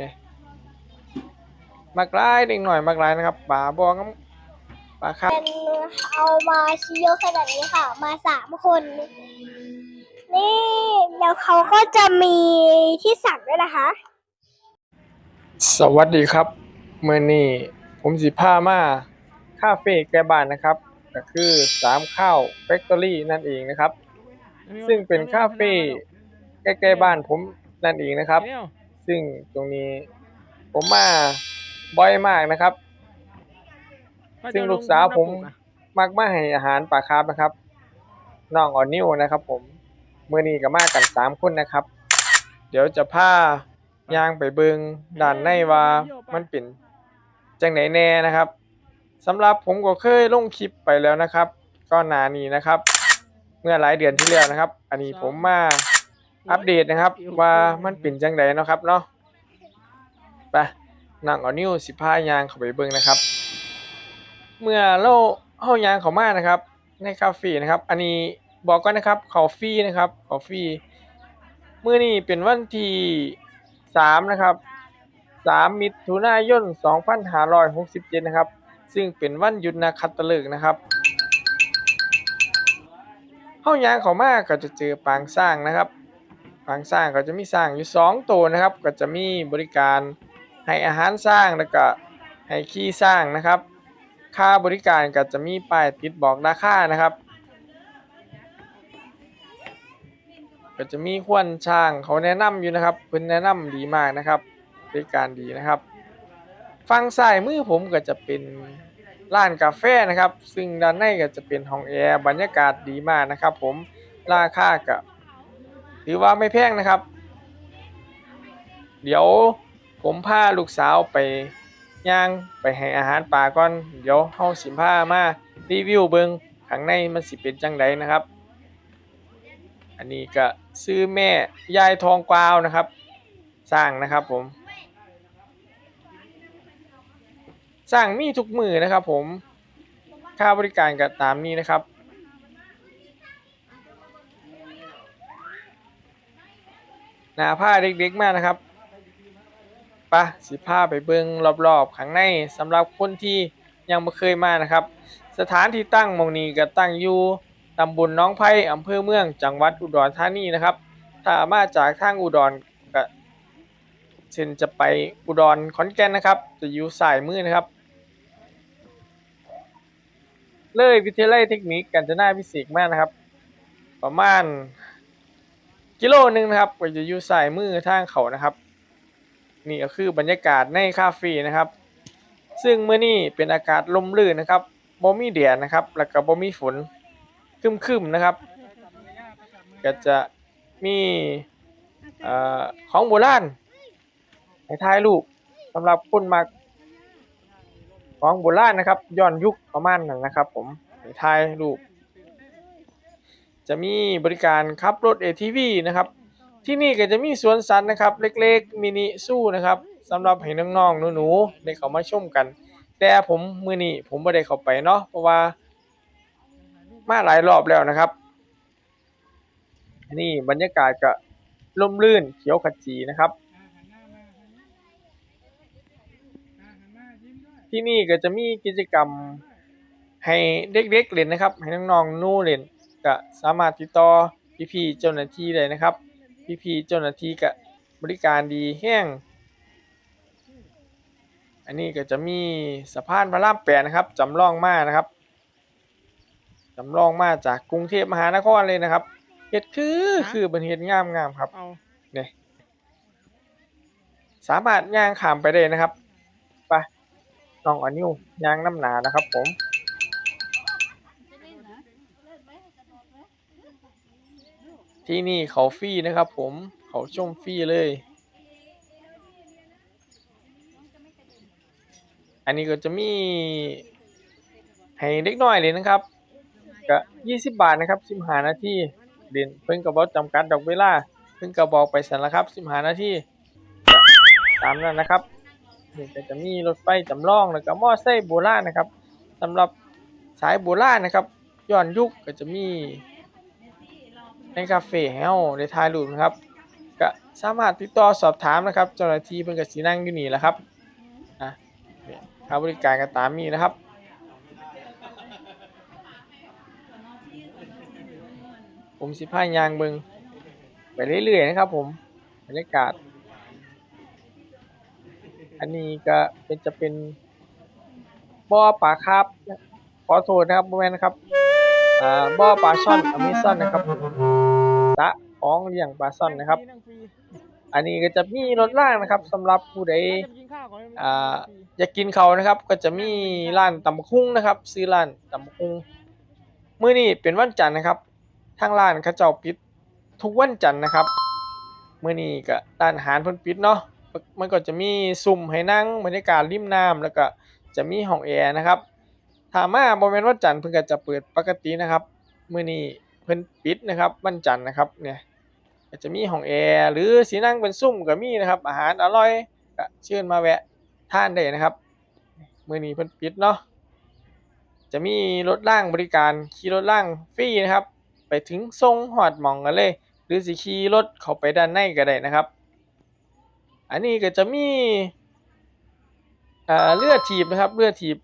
เนี่ยมักร้ายเด็กหน่อยมักร้ายนะครับป่าบองป่าครับเป็นเอามาชิโยขนาดนี้ค่ะ มาสามคน นี่แล้วเขาก็จะมีที่สั่งด้วยนะคะ สวัสดีครับเมื่อนี้ผมสิพามาคาเฟ่แกบ้านนะครับ ก็คือสามข้าวแฟคทอรี่นั่นเองนะครับ ซึ่งเป็นคาเฟ่ใกล้ๆบ้านผมนั่นเองนะครับ ซึ่งตรงนี้ผมมาบ่อยมากนะครับ ซึ่งลูกสาวผมมักมาให้อาหารปลาคาร์ฟนะครับน้องออนิวนะครับ ผมเมื่อนี้ก็มากันสามคนนะครับ เดี๋ยวจะพาย่างไปเบิงด้านในว่ามันเป็นจังไหนแน่นะครับสำหรับผมก็เคยลงคลิปไปแล้วนะครับ ก็หนานี้นะครับ เมื่อหลายเดือนที่แล้วนะครับ อันนี้ผมมา อัปเดตนะครับ ว่ามันเป็นจังไดเนาะครับเนาะไปนั่งเอานิ้วสิพายางเข้าไปเบิ่งนะครับ เมื่อเราเฮายางเข้ามานะครับ ในคาเฟ่นะครับ อันนี้บอกก่อนนะครับเขาฟรีนะครับเขาฟรีมื้อนี้เป็นวันที่สามนะครับสามมิถุนายนสองพันห้าร้อยหกสิบเจ็ดนะครับ ซึ่งเป็นวันหยุดนักขัตฤกษ์นะครับเฮายางเข้ามาก็จะเจอปางสร้างนะครับ ปางสร้างก็จะมีสร้างอยู่สองตัวนะครับ ก็จะมีบริการให้อาหารสร้างแล้วก็ให้ขี้สร้างนะครับ ค่าบริการก็จะมีป้ายติดบอกราคานะครับ ก็จะมีควนช่างเขาแนะนำอยู่นะครับเพิ่นแนะนำดีมากนะครับบริการดีนะครับฝั่งซ้ายมือผมก็จะเป็นร้านกาแฟนะครับ ซึ่งด้านในก็จะเป็นห้องแอร์บรรยากาศดีมากนะครับ ผมราคาก็ ถือว่าไม่แพงนะครับ เดี๋ยวผมพาลูกสาวไปย่างไปให้อาหารปลาก่อน เดี๋ยวเฮาสิพามารีวิวเบิงข้างในมันสิเป็นจังไดนะครับ อันนี้ก็ซื้อแม่ยายทองกวาวนะครับ สร้างนะครับผม สร้างมีทุกมือนะครับผมค่าบริการก็ตามนี้นะครับ นาผ้าเด็กๆมากนะครับปะสิผ้าไปเบิงรอบๆข้างในสำหรับคนที่ยังไม่เคยมานะครับ สถานที่ตั้งมองนี้ก็ตั้งอยู่ตำบลน้องไผ่อำเภอเมือง จังหวัดอุดรธานีนะครับ ถ้ามาจากทางอุดรก็เช่นจะไปอุดรขอนแก่นนะครับ จะอยู่สายมือนะครับ เลยวิทยาลัยเทคนิคกาญจนาพิเศษกมากนะครับ ประมาณ กิโลหนึ่งนะครับก็จะอยู่สายมือทางเขานะครับ นี่ก็คือบรรยากาศในคาเฟ่นะครับ ซึ่งเมื่อนี้เป็นอากาศลมลื่นนะครับบ่มีแดดนะครับ แล้วก็บ่มีฝนคึมๆนะครับ ก็จะมีเอ่อของโบราณให้ถ่ายรูปสำหรับคนมักของโบราณนะครับ ย้อนยุคประมาณนั้นนะครับ ผมให้ถ่ายรูป จะมีบริการขับรถ ATV นะครับ ที่นี่ก็จะมีสวนสัตว์นะครับ เล็กๆ มินิสู้นะครับสำหรับให้น้องๆหนูๆได้เข้ามาชมกัน แต่ผมมือนี้ผมบ่ได้เข้าไปเนาะเพราะว่า มาหลายรอบแล้วนะครับอันนี้บรรยากาศก็ร่มรื่นเขียวขจีนะครับ ที่นี่ก็จะมีกิจกรรมให้เด็กๆเล่นนะครับ ให้น้องๆนูเล่น ก็สามารถติดต่อพี่ๆเจ้าหน้าที่ได้นะครับ พี่ๆเจ้าหน้าที่ก็บริการดีแห้ง อันนี้ก็จะมีสะพานพระรามแปดนะครับจำลองมานะครับจำลองมาจากกรุงเทพมหานครเลยนะครับเฮ็ดคือคือเป็นเฮ็ดงามงามๆครับเอาเนี่ยสามารถย่างข้ามไปได้นะครับไปน้องอันนิวย่างน้ำหนานะครับผม ที่นี่เขาฟรีนะครับ ผมเขาชมฟรีเลย อันนี้ก็จะมีให้เด็กน้อยเลยนะครับก็ยี่สิบบาทนะครับสิบหานาทีเรียนเพิ่นก็บอกจำกัดดอกเวลาเพิ่นก็บอกไปสันละครับสิบหานาทีตามนั้นนะครับนี่ก็จะมีรถไฟจำลองแล้วก็มอไซค์โบราณนะครับสำหรับสายโบราณนะครับย้อนยุคก็จะมี ในคาเฟ่ให้เราได้ถ่ายรูปนะครับก็สามารถติดต่อสอบถามนะครับ เจ้าหน้าที่เพิ่นก็สินั่งอยู่นี่แหละครับอะเนี่ยค่าบริการก็ตามนี้นะครับผมสิพายางเบิงไปเรื่อยๆนะครับผมบรรยากาศ อันนี้ก็เป็นจะเป็นบ่อปลาคาร์ฟขอโทษนะครับบ่แม่นนะครับ อ่าบ่อปลาช่อนอเมซอนนะครับสระของเลี้ยงปลาช่อนนะครับ อันนี้ก็จะมีรถล่างนะครับสำหรับผู้ใดอ่าอยากกินเขานะครับ ก็จะมีร้านตำบักคุ้งนะครับ ซื้อร้านตำบักคุ้งมื้อนี้เป็นวันจันทร์นะครับ ทางร้านเขาเจ้าปิดทุกวันจันทร์นะครับมื้อนี้ก็ร้านอาหารเพิ่นปิดเนาะมันก็จะมีซุ้มให้นั่งบรรยากาศริมน้ำแล้วก็จะมีห้องแอร์นะครับ ถามาบ่แม่นวันจันทร์เพิ่นก็จะเปิดปกตินะครับมื้อนี้เพิ่นปิดนะครับวันจันทร์นะครับเนี่ยก็จะมีห้องแอร์หรือสินั่งเป็นซุ้มก็มีนะครับ อาหารอร่อยก็เชิญมาแวะทานได้นะครับมื้อนี้เพิ่นปิดเนาะจะมีรถล่างบริการขี่รถล่างฟรีนะครับ ไปถึงทรงหอดหมองกันเลย หรือสิขี่รถเข้าไปด้านในก็ได้นะครับ อันนี้ก็จะมีเลือดถีบนะครับเลือดถีบ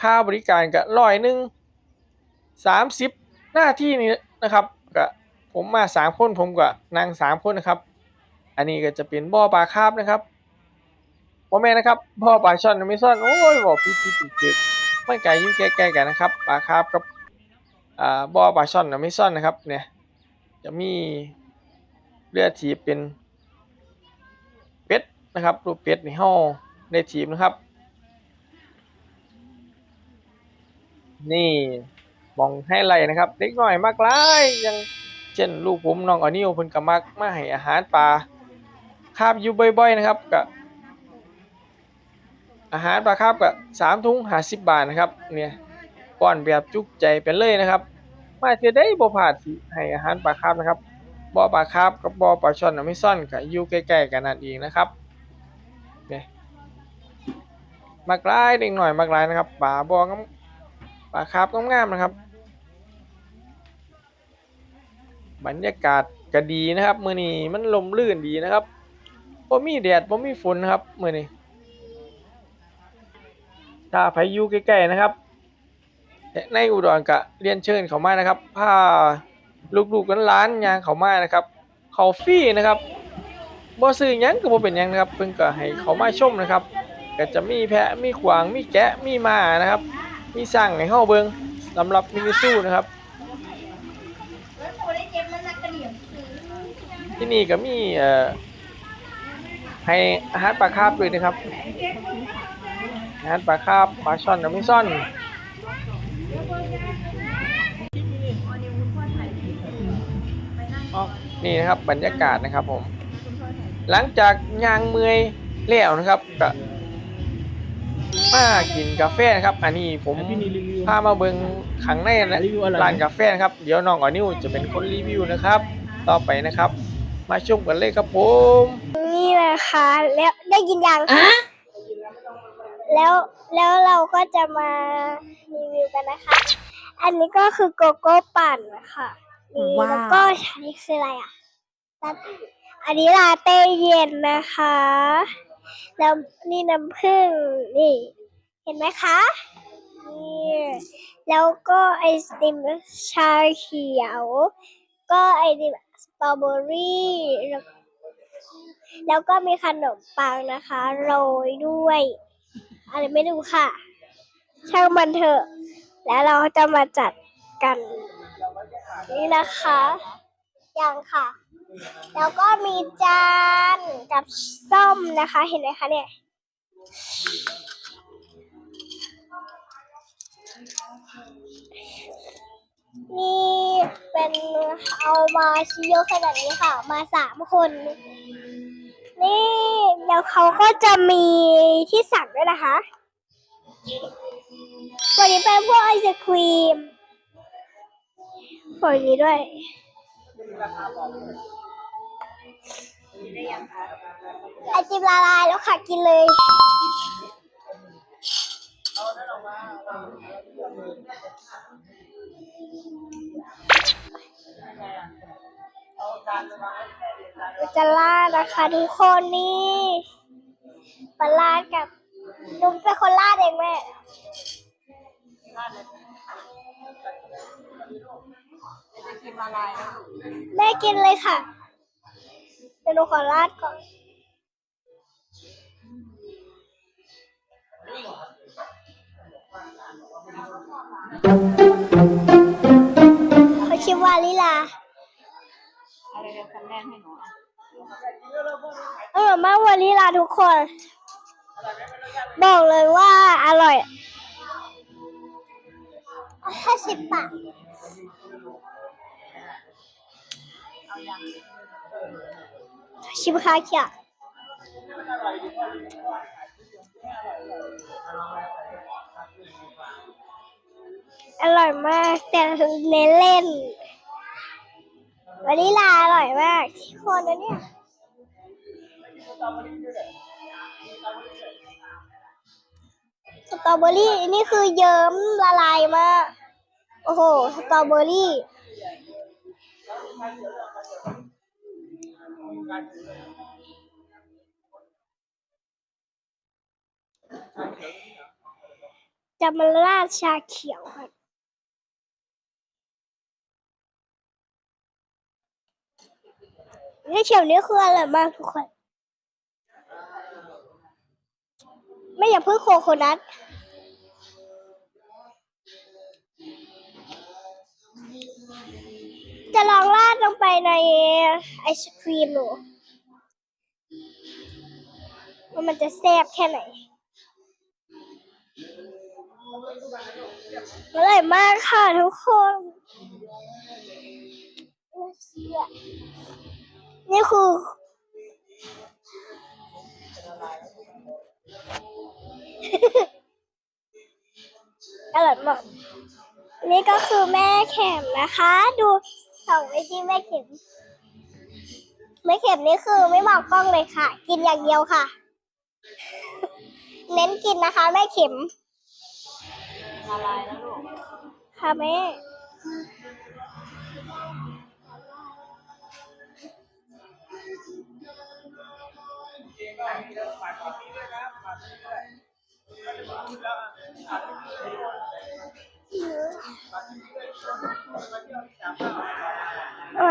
ค่าบริการก็ร้อยหนึ่งสามสิบหน้าที่นี้นะครับก็ผมมาสามคนผมก็นั่งสามคนนะครับ อันนี้ก็จะเป็นบ่อปลาคาร์ฟนะครับบ่อแม่นะครับบ่อปลาช่อนไม่ซ่อนโอ้ยบ่ผิดผิดผิดผิดมันไกลยู่งใกล้ๆกันนะครับปลาคาร์ฟกับอ่าบ่อปลาช่อนอเมซอนนะครับ เนี่ย จะมีเรือถีบเป็นเป็ดนะครับรูปเป็ดในห้อได้ถีบนะครับ นี่มองให้ไล่นะครับ เล็กน้อยมากหลายยังเช่นลูกผมน้องออนิวเพิ่นก็มักมาให้อาหารปลาคาบอยู่บ่อยๆนะครับก็อาหารปลาคาบก็สามถุงห้าสิบบาทนะครับเนี่ยป้อนแบบจุกใจไปเลยนะครับ มาเธอใดบ่พาดให้อาหารปลาคาร์ฟนะครับบ่อปลาคาร์ฟกับบ่อปลาช่อนอเมซ่อนก็อยู่ใกล้ๆกันนั่นเองนะครับเนี่ยมักหลายเด็กหน่อยมักหลายนะครับปลาบ่อ ปลาคาร์ฟงามๆนะครับ บรรยากาศก็ดีนะครับมื้อนี้มันลมลื่นดีนะครับบ่มีแดดบ่มีฝนนะครับมื้อนี้ถ้าใครอยู่ใกล้ๆนะครับในอุดรก็เรียนเชิญเขามานะครับพาลูกๆกันล้านยางเขามานะครับเขาฟรีนะครับบ่ซื้อยังก็บ่เป็นยังนะครับ เพิ่นก็ให้เขามาชมนะครับ ก็จะมีแพะมีขวางมีแกะมีม้านะครับ มีสร้างให้เฮาเบิงสำหรับมินิซูนะครับ ที่นี่ก็มีเอ่อให้อาหารปลาคาร์ฟด้วยนะครับ อาหารปลาคาร์ฟปลาช่อนอเมซอนนี่นะครับบรรยากาศนะครับผม หลังจากยางเมื่อยแล้วนะครับก็ มากินกาแฟนะครับ อันนี้ผมพี่นี่รีวิวพามาเบิงขังในนะรีวิวอะไรร้านกาแฟนะครับ เดี๋ยวน้องออนิวจะเป็นคนรีวิวนะครับ ต่อไปนะครับ มาชมกันเลยครับผม นี่นะคะแล้วได้ยินยังแล้วแล้วเราก็จะมารีวิวกันนะคะ อันนี้ก็คือโกโก้ปั่นนะคะนี่ว้าวแล้วก็อันนี้คืออะไรอะลาอันนี้ลาเต้เย็นนะคะ แล้วนี่น้ำผึ้งนี่ เห็นไหมคะนี่แล้วก็ไอศติมชาเขียว ก็ไอติมสตรอเบอรี่แล้วแล้วก็มีขนมปังนะคะโรยด้วย อะไรไม่รู้ค่ะ ช่างมันเถอะ แล้วเราจะมาจัดกัน นี่นะคะ ยังค่ะ แล้วก็มีจานกับส้มนะคะ เห็นไหมคะเนี่ย นี่เป็นเอามาชิ้เยอะขนาดนี้ค่ะ มาสามคน นี่แล้วเขาก็จะมีที่สั่งด้วยนะคะวันนี้เป็นพวกไอศครีมฝั่งนี้ด้วย ไอติมละลายแล้วค่ะกินเลยเจะลาดนะคะทุกคนนี่ปลาลาดกับนุ้มเป็นคนลาดเองแม่จะกินอะไรแม่กินเลยค่ะ เดี๋ยวหนูขอลาดก่อนเขาชื่อว่าลิลาอะไรกันคำแรกให้หนูอะอร่อยมากวานิลาทุกคน บอกเลยว่าอร่อยห้าสิบบาทเอายัง ชิมคาเขียอร่อยมาก แต่เน้นเล่นวานิลาอร่อยมากทุกคนนะเนี่ยสตรอเบอรี่นี่คือเยิ้มละลายมาก โอ้โห สตรอเบอรี่ จะมาราดชาเขียวค่ะนี่เขียวนี่คืออร่อยมากทุกคน ไม่อย่าเพิ่งโคโคนัท จะลองราดลงไปในไอศครีมหนูว่ามันจะแซ่บแค่ไหนอร่อยมากค่ะทุกคนนี่คืออร่อยมาก นี่ก็คือแม่เข็มนะคะ ดู ส่องไปที่แม่เข็มแม่เข็มนี่คือไม่มองกล้องเลยค่ะ กินอย่างเดียวค่ะ เน้นกินนะคะแม่เข็มละลายแล้วลูกค่ะแม่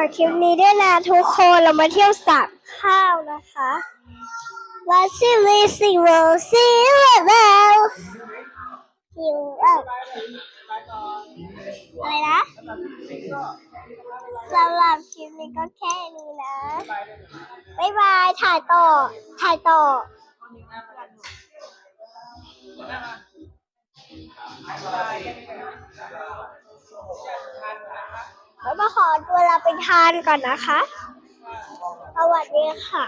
เออคลิปนี้ด้วยนะทุกคนเรามาเที่ยวสระข้าวนะคะวาซิลิซิโรซิแล้วฮิวเอ้าอะไรนะสำหรับคลิปนี้ก็แค่นี้นะ บ๊ายบาย ถ่ายต่อ ถ่ายต่อ แล้วมาขอตัวลาไปทานก่อนนะคะ สวัสดีค่ะ